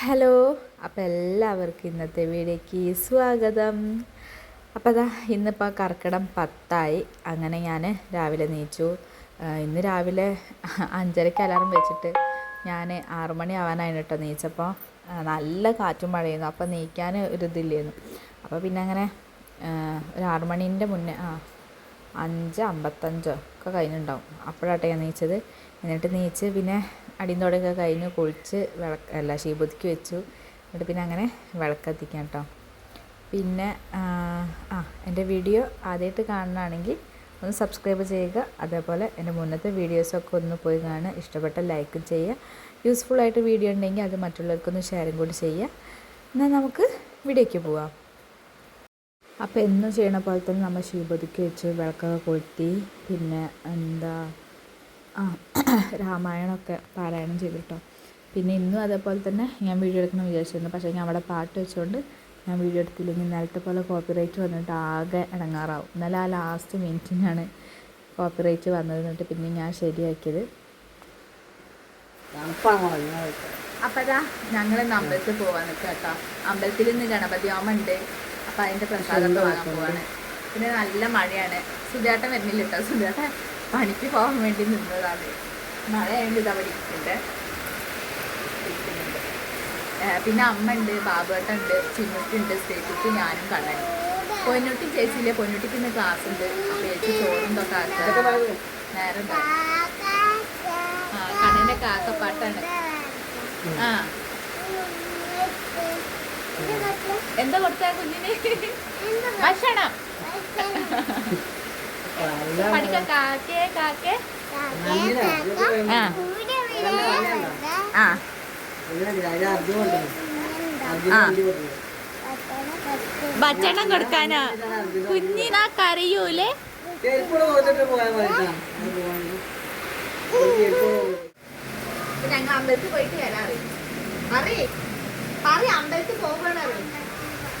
Hello അപ്പോൾ എല്ലാവർക്കും ഇന്നത്തെ വീഡിയോയ്ക്ക് സ്വാഗതം. അപ്പോൾ അതാ ഇന്നിപ്പോൾ കർക്കിടം പത്തായി. അങ്ങനെ ഞാൻ രാവിലെ നീച്ചു. ഇന്ന് രാവിലെ അഞ്ചരയ്ക്ക് അലാറം വെച്ചിട്ട് ഞാൻ ആറുമണി ആവാനായിരുന്നു കേട്ടോ നീച്ചപ്പോൾ നല്ല കാറ്റും മഴയുന്നു. അപ്പോൾ നീക്കാൻ ഒരു ഇതില്ലായിരുന്നു. അപ്പോൾ പിന്നെ അങ്ങനെ ഒരു ആറുമണീന്റെ മുന്നേ ആ അഞ്ച് അമ്പത്തഞ്ചോ ഒക്കെ കഴിഞ്ഞിട്ടുണ്ടാവും അപ്പോഴാട്ടെ ഞാൻ നീച്ചത്. എന്നിട്ട് നീച്ച് പിന്നെ അടിയും തുടയൊക്കെ കഴിഞ്ഞ് കുളിച്ച് വിളക്ക് അല്ല ശീബുദ്ധിക്ക് വെച്ചു. എന്നിട്ട് പിന്നെ അങ്ങനെ വിളക്കത്തിക്കാം കേട്ടോ. പിന്നെ ആ എന്റെ വീഡിയോ ആദ്യമായിട്ട് കാണുകയാണെങ്കിൽ ഒന്ന് സബ്സ്ക്രൈബ് ചെയ്യുക. അതേപോലെ എന്റെ മുന്നത്തെ വീഡിയോസൊക്കെ ഒന്ന് പോയി കാണുക. ഇഷ്ടപ്പെട്ട ലൈക്ക് ചെയ്യുക. യൂസ്ഫുൾ ആയിട്ട് വീഡിയോ ഉണ്ടെങ്കിൽ അത് മറ്റുള്ളവർക്കൊന്ന് ഷെയറും കൂടി ചെയ്യുക. എന്നാൽ നമുക്ക് വീഡിയോയ്ക്ക് പോവാം. അപ്പോൾ എന്നും ചെയ്യണ പോലെ തന്നെ നമ്മൾ ശീപൊതുക്കി വെച്ച് വിളക്കൊക്കെ കൊളുത്തി. പിന്നെ എന്താ രാമായണമൊക്കെ പാരായണം ചെയ്തു കേട്ടോ പിന്നെ ഇന്നും അതേപോലെ തന്നെ ഞാൻ വീഡിയോ എടുക്കണം വിചാരിച്ചിരുന്നു. പക്ഷേ ഞാൻ അവിടെ പാട്ട് വെച്ചുകൊണ്ട് ഞാൻ വീഡിയോ എടുത്തില്ലെങ്കിൽ ഇന്നലത്തെ പോലെ കോപ്പിറൈറ്റ് വന്നിട്ട് ആകെ ഇടങ്ങാറാവും എന്നാൽ ആ ലാസ്റ്റ് മിനിറ്റിനാണ് കോപ്പിറൈറ്റ് വന്നത് എന്നിട്ട് പിന്നെ ഞാൻ ശരിയാക്കിയത്. അപ്പതാ ഞങ്ങൾ ഇന്ന് അമ്പലത്തിൽ പോവാൻ നിൽക്കുക കേട്ടോ. അമ്പലത്തിൽ ഇന്ന് ഗണപതി ഹോമം ഉണ്ട്. അപ്പം അതിന്റെ പ്രസാദം വാങ്ങാൻ പോവാണ്. പിന്നെ നല്ല മഴയാണ്. സുധേട്ടൻ വരുന്നില്ല കേട്ടോ. സുധേട്ടൻ പണിക്ക് പോകാൻ വേണ്ടി നിന്നതാണ്. മഴയായതുകൊണ്ട് ഇതാ പഠിക്കുന്നുണ്ട് പിന്നെ അമ്മ ഉണ്ട് ബാബേട്ട ഉണ്ട് ചിന്നുട്ടുണ്ട് സ്ത്രീക്കുട്ടി ഞാനും കണ്ണൻ. പൊന്നുട്ടി ചേച്ചിയില്ലേ? പൊന്നുട്ടിക്ക് ഇന്ന് ക്ലാസ് ഉണ്ട്. അപ്പോൾ ചേച്ചി ചോറും തൊക്കെ ആക്കുക നേരം. ആ കണ്ണന്റെ കാക്കപ്പാട്ടാണ് ആ. എന്താ കൊടുത്ത കുഞ്ഞിന്? ഭക്ഷണം. ആ. ആ. ഭക്ഷണം കൊടുക്കാനോ? കുഞ്ഞിനാ കരയൂലേ? ഞങ്ങൾ അമ്പലത്തിൽ പോയിട്ട് വരാറ് അറി പറ അമ്പലത്തിൽ പോകണ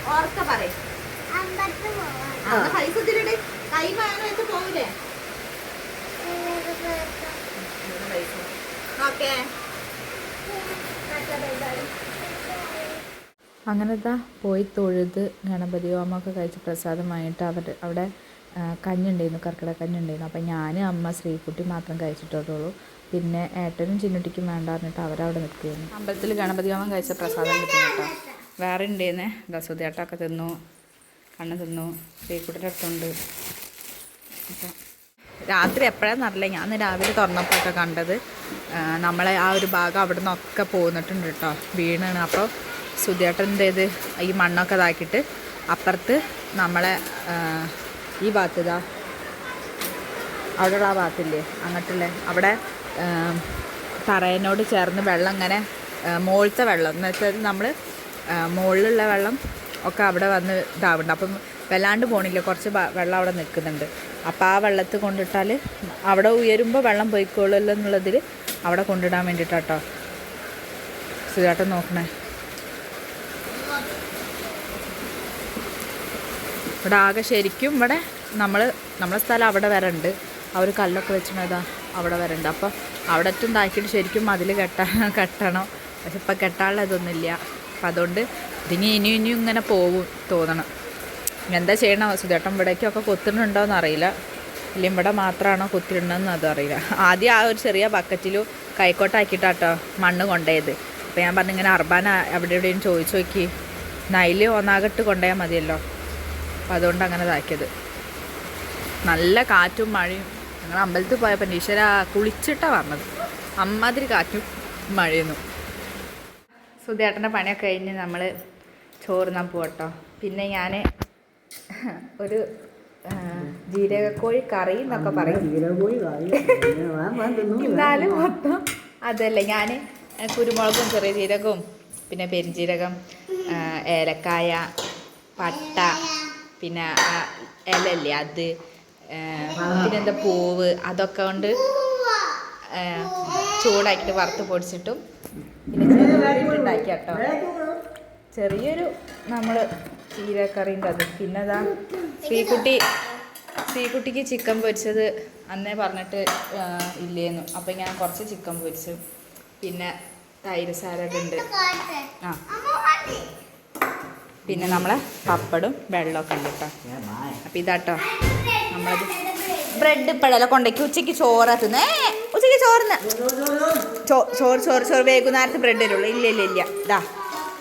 ഓർക്ക പറയും. പൈസ തിരിട് കൈ ഓക്കേ. അങ്ങനെ ഇതാ പോയി തൊഴുത് ഗണപതി ഹോമമൊക്കെ കഴിച്ച് പ്രസാദമായിട്ട് അവർ അവിടെ കഞ്ഞുണ്ടായിരുന്നു കർക്കിടക കഞ്ഞുണ്ടായിരുന്നു അപ്പം ഞാൻ അമ്മ ശ്രീകുട്ടി മാത്രം കഴിച്ചിട്ടുള്ളൂ പിന്നെ ഏട്ടനും ചിന്നുട്ടിക്കും വേണ്ട പറഞ്ഞിട്ട് അവരവിടെ നിൽക്കുകയായിരുന്നു അമ്പലത്തിൽ ഗണപതി ഹോമം കഴിച്ച പ്രസാദം കിട്ടും കേട്ടോ വേറെ ഉണ്ടായിരുന്നേ ദസുദേട്ടൊക്കെ തിന്നു കണ്ണ് തിന്നു. ശ്രീകുട്ടിയുടെ അടുത്തുണ്ട്. അപ്പം രാത്രി എപ്പോഴാന്ന് അറിയില്ല ഞാൻ രാവിലെ തുറന്നപ്പോഴൊക്കെ കണ്ടത് നമ്മളെ ആ ഒരു ഭാഗം അവിടെ നിന്നൊക്കെ പോന്നിട്ടുണ്ട് കേട്ടോ വീണാണ്. അപ്പോൾ സുധിയേട്ടന്റെ ഇത് ഈ മണ്ണൊക്കെ ഇതാക്കിയിട്ട് അപ്പുറത്ത് നമ്മളെ ഈ ഭാഗത്ത് ഇതാ അവിടെയുള്ള ആ ഭാഗത്തില്ലേ അങ്ങോട്ടുള്ള അവിടെ തറയനോട് ചേർന്ന് വെള്ളം ഇങ്ങനെ മുകളിലത്തെ വെള്ളം എന്ന് വെച്ചാൽ നമ്മൾ മുകളിലുള്ള വെള്ളം ഒക്കെ അവിടെ വന്ന് ഇതാവുന്നുണ്ട്. അപ്പം വല്ലാണ്ട് പോണില്ല കുറച്ച് വെള്ളം അവിടെ നിൽക്കുന്നുണ്ട്. അപ്പോൾ ആ വെള്ളത്ത് കൊണ്ടിട്ടാൽ അവിടെ ഉയരുമ്പോൾ വെള്ളം പോയിക്കോളുമല്ലോ എന്നുള്ളതിൽ അവിടെ കൊണ്ടിടാൻ വേണ്ടിയിട്ടാട്ടോ സുധാട്ടൻ നോക്കണേ. ഇവിടെ ആകെ ശരിക്കും ഇവിടെ നമ്മൾ നമ്മളെ സ്ഥലം അവിടെ വരണ്ട് ആ ഒരു കല്ലൊക്കെ വെച്ചിട്ടുണ്ടാ അവിടെ വരണ്ട് അപ്പോൾ അവിടെ ഏറ്റവും താക്കിയിട്ട് ശരിക്കും മതിൽ കെട്ടാ കെട്ടണം. പക്ഷെ ഇപ്പം കെട്ടാനുള്ള ഇതൊന്നുമില്ല അപ്പം അതുകൊണ്ട് ഇതിനി ഇനിയും ഇനിയും ഇങ്ങനെ പോകും തോന്നണം. എന്താ ചെയ്യണം? സുധേട്ടൻ ഇവിടേക്കൊക്കെ കൊത്തുന്നുണ്ടോയെന്ന് അറിയില്ല. ഇല്ലെങ്കിൽ ഇവിടെ മാത്രമാണോ കുത്തിയിട്ടുണ്ടെന്ന് അതറിയില്ല ആദ്യം ആ ഒരു ചെറിയ ബക്കറ്റിൽ കൈക്കോട്ടാക്കിയിട്ടാട്ടോ മണ്ണ് കൊണ്ടുപോയത് അപ്പോൾ ഞാൻ പറഞ്ഞു ഇങ്ങനെ അർബാന എവിടെ എവിടെയും ചോദിച്ചു നോക്കി. നൈൽ ഒന്നാകട്ട് കൊണ്ടുപോയാൽ മതിയല്ലോ. അപ്പം അതുകൊണ്ട് അങ്ങനെ ഇതാക്കിയത്. നല്ല കാറ്റും മഴയും. ഞങ്ങൾ അമ്പലത്തിൽ പോയപ്പോൾ ഈശ്വര കുളിച്ചിട്ടാണ് വന്നത്. അമ്മാതിരി കാറ്റും മഴയുന്നു. സുധേട്ടന്റെ പണിയൊക്കെ കഴിഞ്ഞ് നമ്മൾ ചോറുന്നാൻ പോകട്ടോ പിന്നെ ഞാൻ ഒരു ജീരകക്കോഴി കറി എന്നൊക്കെ പറയും. എന്നാലും മൊത്തം അതല്ല. ഞാൻ കുരുമുളകും ചെറിയ ജീരകവും പിന്നെ പെരുംജീരകം ഏലക്കായ പട്ട പിന്നെ ഇലല്ലേ അത് പിന്നെന്താ പൂവ് അതൊക്കെ കൊണ്ട് ചൂടാക്കിയിട്ട് വറുത്ത് പൊടിച്ചിട്ടും പിന്നെ ചെറുതായിട്ട് കേട്ടോ ചെറിയൊരു നമ്മൾ ചീരക്കറിന്റെ അത്. പിന്നെ അതാ ശ്രീകുട്ടി ശ്രീകുട്ടിക്ക് ചിക്കൻ പൊരിച്ചത് അന്നേ പറഞ്ഞിട്ട് ഇല്ലേന്നു. അപ്പം ഞാൻ കുറച്ച് ചിക്കൻ പൊരിച്ചു. പിന്നെ തൈര് സാലഡ് ഉണ്ട് ആ. പിന്നെ നമ്മളെ പപ്പടും വെള്ളമൊക്കെ ഉണ്ട് കേട്ടോ അപ്പം ഇതാട്ടോ. നമ്മളത് ബ്രെഡ് ഇപ്പോഴല്ല കൊണ്ടേക്ക് ഉച്ചയ്ക്ക് ചോറ് ഉച്ചയ്ക്ക് ചോറിന്. ചോറ് ചോറ് ചോറ് വൈകുന്നേരത്ത് ബ്രെഡ് വരുള്ളൂ ഇല്ല ഇല്ല ഇല്ല. ഇതാ.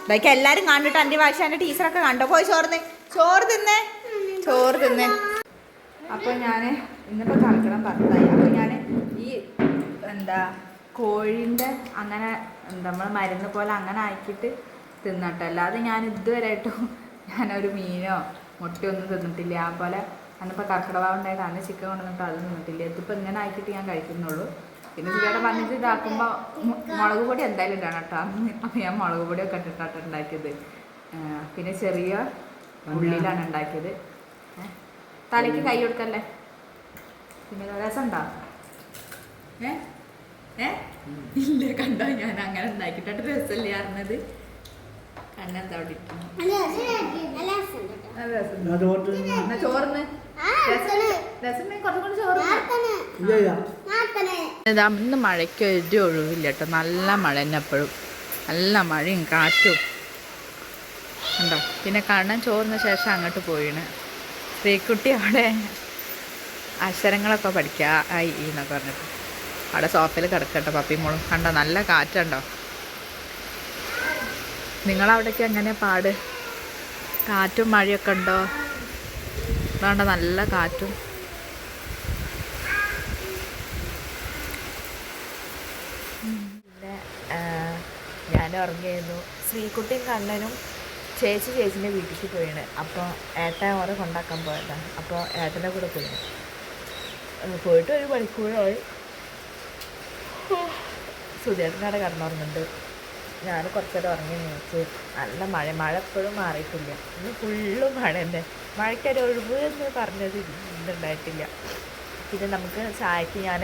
ഇതൊക്കെ എല്ലാരും കണ്ടിട്ട് അന്റി ഭാഷ എന്റെ ടീച്ചറൊക്കെ കണ്ടോ? പോയി ചോറ് ചോറ് തിന്നേ. ചോറ് തിന്നേ. അപ്പോൾ ഞാൻ ഇന്നിപ്പോൾ കറക്കണം പത്തായി അപ്പോൾ ഞാൻ ഈ എന്താ കോഴിന്റെ അങ്ങനെ നമ്മൾ മരുന്ന് പോലെ അങ്ങനെ ആക്കിയിട്ട് തിന്നട്ടോ. അല്ലാതെ ഞാൻ ഇതുവരെയായിട്ടും ഞാനൊരു മീനോ മുട്ടയോ ഒന്നും തിന്നിട്ടില്ല. ആ പോലെ അന്നിപ്പോൾ കർക്കിടക ഉണ്ടായിട്ട് അന്ന് ചിക്കൻ കൊണ്ടുവന്നിട്ട് അത് തിന്നിട്ടില്ല. ഇതിപ്പോൾ ഇങ്ങനെ ആക്കിയിട്ട് ഞാൻ കഴിക്കുന്നുള്ളൂ. പിന്നെ ഇതിലൂടെ പറഞ്ഞിട്ട് ഇതാക്കുമ്പോൾ മുളക് പൊടി എന്തായാലും ഇടണം കേട്ടോ അപ്പം അപ്പോൾ ഞാൻ മുളക് പൊടിയൊക്കെ ഇട്ടിട്ടാണ് ഉണ്ടാക്കിയത് പിന്നെ ചെറിയ ഉള്ളിയിലാണ് ഉണ്ടാക്കിയത്? തലയ്ക്ക് കൈ കൊടുക്കല്ലേ? പിന്നെ രസം ഏ ഏ? ഇല്ല കണ്ടോ? ഞാൻ അങ്ങനെ ഉണ്ടാക്കിയിട്ട് രസമല്ലേ അറിഞ്ഞത് കണ്ണെന്താ അവിടെ ചോറിന്? രസം രസം കുറച്ചും കൂടി ചോറ് ഇന്ന് മഴയ്ക്ക് ഒരു ഒഴിവില്ല കേട്ടോ നല്ല മഴ തന്നെ എപ്പോഴും. നല്ല മഴയും കാറ്റും. ഉണ്ടോ പിന്നെ കണ്ണൻ ചോറിന് ശേഷം അങ്ങോട്ട് പോയിണ്. ശ്രീക്കുട്ടി അവിടെ അക്ഷരങ്ങളൊക്കെ പഠിക്കുക ആയി എന്നൊക്കെ പറഞ്ഞിട്ട്. അവിടെ സോഫയിൽ കിടക്കട്ടെ പപ്പി മോളും. കണ്ടോ? നല്ല കാറ്റുണ്ടോ നിങ്ങളവിടേക്ക് എങ്ങനെ പാട്? കാറ്റും മഴയൊക്കെ ഉണ്ടോ? അതുകൊണ്ട് നല്ല കാറ്റും. ഞാൻ ഉറങ്ങിയിരുന്നു ശ്രീകുട്ടിയും കണ്ണനും ചേച്ചി ചേച്ചിന്റെ വീട്ടിലേക്ക് പോയാണ്. അപ്പോൾ ഏട്ടൻ ഓരെ കൊണ്ടാക്കാൻ പോയതാണ് അപ്പോൾ ഏട്ടന്റെ കൂടെ പോയി പോയിട്ട് ഒരു മണിക്കൂറായി. സുധേട്ടനവിടെ കടന്നുറങ്ങുന്നുണ്ട്. ഞാൻ കുറച്ചേരം ഉറങ്ങി നീച്ച് നല്ല മഴ മഴ എപ്പോഴും മാറിയിട്ടില്ല. ഇന്ന് ഫുള്ള് മഴ തന്നെ മഴയ്ക്കൊരു ഒഴിവ് എന്ന് പറഞ്ഞത് ഇന്നുണ്ടായിട്ടില്ല പിന്നെ നമുക്ക് ചായക്ക് ഞാൻ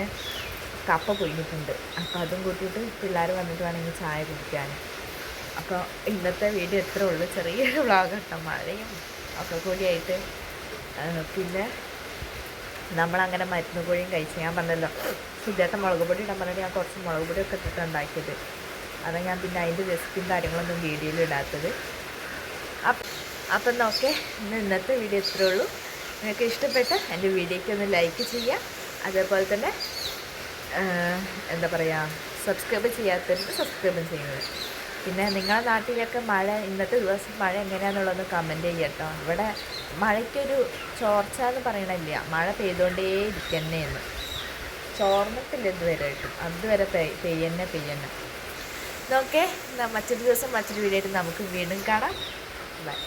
കപ്പ പൊഴിഞ്ഞിട്ടുണ്ട് അപ്പോൾ അതും കൂട്ടിയിട്ട് പിള്ളേർ വന്നിട്ട് വേണമെങ്കിൽ ചായ കുടിക്കാൻ. അപ്പോൾ ഇന്നത്തെ വീഡിയോ എത്ര ഉള്ളൂ. ചെറിയൊരു വ്ളോഗ് മഴയും ഒക്കെ കൂടിയായിട്ട് പിന്നെ നമ്മളങ്ങനെ മരുന്ന് കോഴിയും കഴിച്ച് ഞാൻ പറഞ്ഞല്ലോ. ഇദ്ദേഹത്തെ മുളക് പൊടി ഇടാൻ പറഞ്ഞിട്ട് ഞാൻ കുറച്ച് മുളക് പൊടിയൊക്കെ ഇട്ടിട്ട് ഉണ്ടാക്കിയത്. അതാ ഞാൻ പിന്നെ അതിന്റെ റെസിപ്പിയും കാര്യങ്ങളൊന്നും വീഡിയോയിൽ ഇടാത്തത്. അപ്പം അപ്പം നോക്കെ ഇന്ന് ഇന്നത്തെ വീഡിയോ ഇത്രേ ഉള്ളൂ. നിങ്ങൾക്ക് ഇഷ്ടപ്പെട്ട എന്റെ വീഡിയോയ്ക്ക് ഒന്ന് ലൈക്ക് ചെയ്യുക. അതേപോലെ തന്നെ എന്താ പറയുക സബ്സ്ക്രൈബ് ചെയ്യാത്തവർക്ക് സബ്സ്ക്രൈബ് ചെയ്യുന്നത് പിന്നെ നിങ്ങളുടെ നാട്ടിലൊക്കെ മഴ ഇന്നത്തെ ദിവസം മഴ എങ്ങനെയാണെന്നുള്ളതൊന്ന് കമന്റ് ചെയ്യട്ടോ ഇവിടെ മഴയ്ക്കൊരു ചോർച്ച എന്ന് പറയണില്ല. മഴ പെയ്തുകൊണ്ടേ ഇരിക്കുന്നതെന്ന് ചോർന്നിട്ടില്ല ഇതുവരെ കിട്ടും അതുവരെ പെയ് പെയ്യന്നെ പെയ്യന്നെ. ഓക്കെ മറ്റൊരു ദിവസം മറ്റൊരു വീഡിയോ ആയിട്ട് നമുക്ക് വീണ്ടും കാണാം. ബൈ